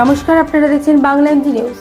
নমস্কার, আপনারা দেখছেন বাংলা এমজি নিউজ।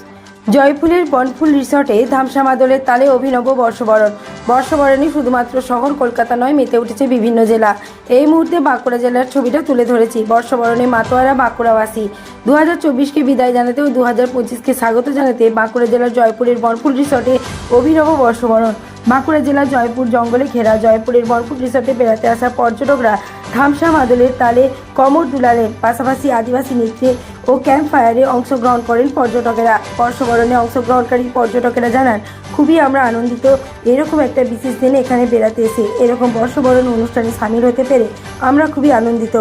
জয়পুরের বনফুল রিসর্টে ধামসা মাদলের তালে অভিনব বর্ষবরণ। বর্ষবরণে শুধুমাত্র শহর, কলকাতা নয়, মেতে উঠেছে বিভিন্ন জেলা। এই মুহূর্তে বাঁকুড়া জেলার ছবিটা তুলে ধরেছি। বর্ষবরণে মাতোয়ারা, বাঁকুড়াবাসী। দু হাজার চব্বিশকে বিদায় জানাতে ও দু হাজার পঁচিশকে স্বাগত জানাতে বাঁকুড়া জেলার জয়পুরের বনফুল রিসর্টে অভিনব বর্ষবরণ। বাঁকুড়া জেলার জয়পুর জঙ্গলে ঘেরা জয়পুরের বনফুল রিসর্টে বেড়াতে আসা পর্যটকরা ধামসা মাদলের তালে কমর দুলালেন পাশাপাশি আদিবাসী নৃত্যে ও ক্যাম্প ফায়ারে অংশগ্রহণ করেন পর্যটকেরা। বর্ষবরণে অংশগ্রহণকারী পর্যটকেরা জানান, খুবই আমরা আনন্দিত। এরকম একটা বিশেষ দিনে এখানে বেড়াতে এসে এরকম বর্ষবরণ অনুষ্ঠানে সামিল হতে পেরে আমরা খুবই আনন্দিত।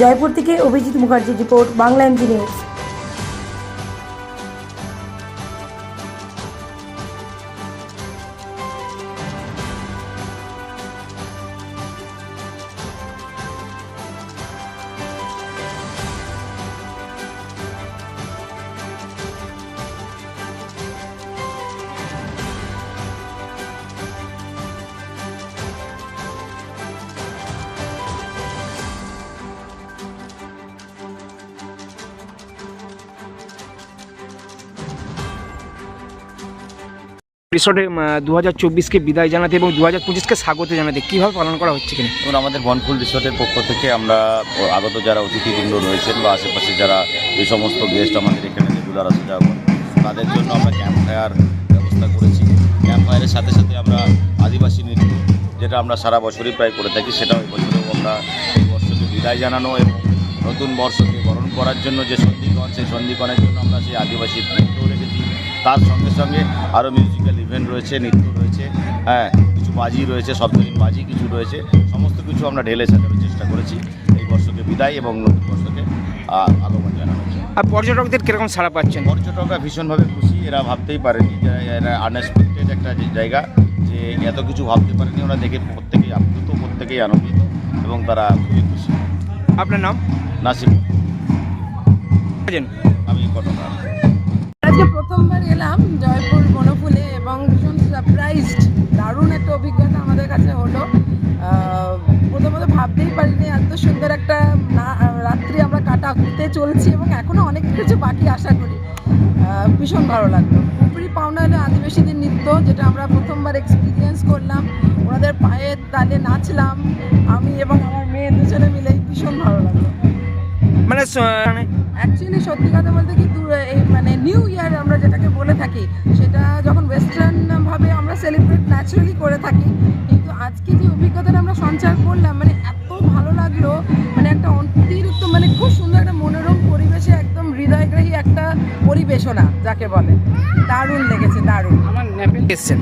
জয়পুর থেকে অভিজিৎ মুখার্জির রিপোর্ট, বাংলা এমজি নিউজ। রিসর্টে দু হাজার চব্বিশকে বিদায় জানাতে এবং দু হাজার পঁচিশকে স্বাগত জানাতে কীভাবে পালন করা হচ্ছে কিনা? এবং আমাদের বনফুল রিসোর্টের পক্ষ থেকে আমরা আগত যারা অতিথিবৃন্দ রয়েছেন বা আশেপাশে যারা এই সমস্ত গেস্ট আমাদের এখানে রেগুলার যাওয়া তাদের জন্য আমরা ক্যাম্প ফায়ার ব্যবস্থা করেছি। ক্যাম্প ফায়ারের সাথে সাথে আমরা আদিবাসী নৃত্য, যেটা আমরা সারা বছরই প্রায় করে থাকি, সেটাও এই বছরেও আমরা এই বর্ষকে বিদায় জানানো এবং নতুন বর্ষকে করার জন্য যে সন্ধিকরণ সেই সন্ধিকরণের জন্য আমরা সেই আদিবাসী নৃত্যও রেখেছি। তার সঙ্গে সঙ্গে আরও মিউজিক্যাল ইভেন্ট রয়েছে নৃত্য রয়েছে হ্যাঁ কিছু বাজি রয়েছে শব্দহীন বাজি কিছু রয়েছে সমস্ত কিছু আমরা ঢেলে সাজানোর চেষ্টা করেছি এই বর্ষকে বিদায় এবং নতুন বর্ষকে আগমন জন্য। আর পর্যটকদের কীরকম সাড়া পাচ্ছেন? পর্যটকরা ভীষণভাবে খুশি এরা ভাবতেই পারেনি যে এরা আনএক্সপেক্টেড একটা যে জায়গা যে এত কিছু ভাবতে পারেনি ওরা দেখে প্রত্যেকেই আপ্লুত প্রত্যেকেই আনন্দিত এবং তারা খুবই খুশি। আপনার নাম? নাসিম আজকে প্রথমবার এলাম জয়পুর বনফুলে এবং ভীষণ সারপ্রাইজড দারুণ একটা অভিজ্ঞতা আমাদের কাছে হলো। প্রথমত ভাবতেই পারিনি এত সুন্দর একটা রাত্রি আমরা কাটাতে চলছি এবং এখনও অনেক কিছু বাকি আশা করি। ভীষণ ভালো লাগল। উপরি পাওনা হলো আদিবাসীদের নৃত্য যেটা আমরা প্রথমবার এক্সপিরিয়েন্স করলাম। ওনাদের পায়ের তালে নাচলাম। আমি এবং আমার মেয়ে দুজনে মিলে ভীষণ ভালো লাগল। মানে মানে অ্যাকচুয়ালি সত্যি কথা বলতে কি এই মানে নিউ ইয়ার আমরা যেটাকে বলে থাকি সেটা যখন ওয়েস্টার্নভাবে আমরা সেলিব্রেট ন্যাচারালি করে থাকি কিন্তু আজকে যে অভিজ্ঞতাটা আমরা সঞ্চার করলাম মানে এত ভালো লাগল মানে একটা অতিরিক্ত মানে খুব সুন্দর একটা মনোরম পরিবেশে একদম হৃদয়গ্রাহী একটা পরিবেশনা যাকে বলে। দারুণ লেগেছে দারুণ। এসছেন?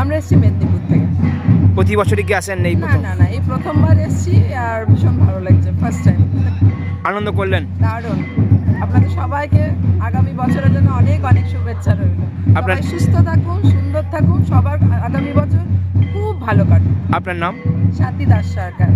আমরা এসেছি মেদিনীপুর থেকে। প্রতি বছরই কি আসেন এই না না না এই প্রথমবার এসেছি আর ভীষণ ভালো লাগছে ফার্স্ট টাইম আনন্দ করলেন। দারুণ। আপনাদের সবাইকে আগামী বছরের জন্য অনেক অনেক শুভেচ্ছা রইল। আপনার- সুস্থ থাকুন সুন্দর থাকুন সবার আগামী বছর খুব ভালো কাটুন আপনার নাম? সাথী দাস সরকার।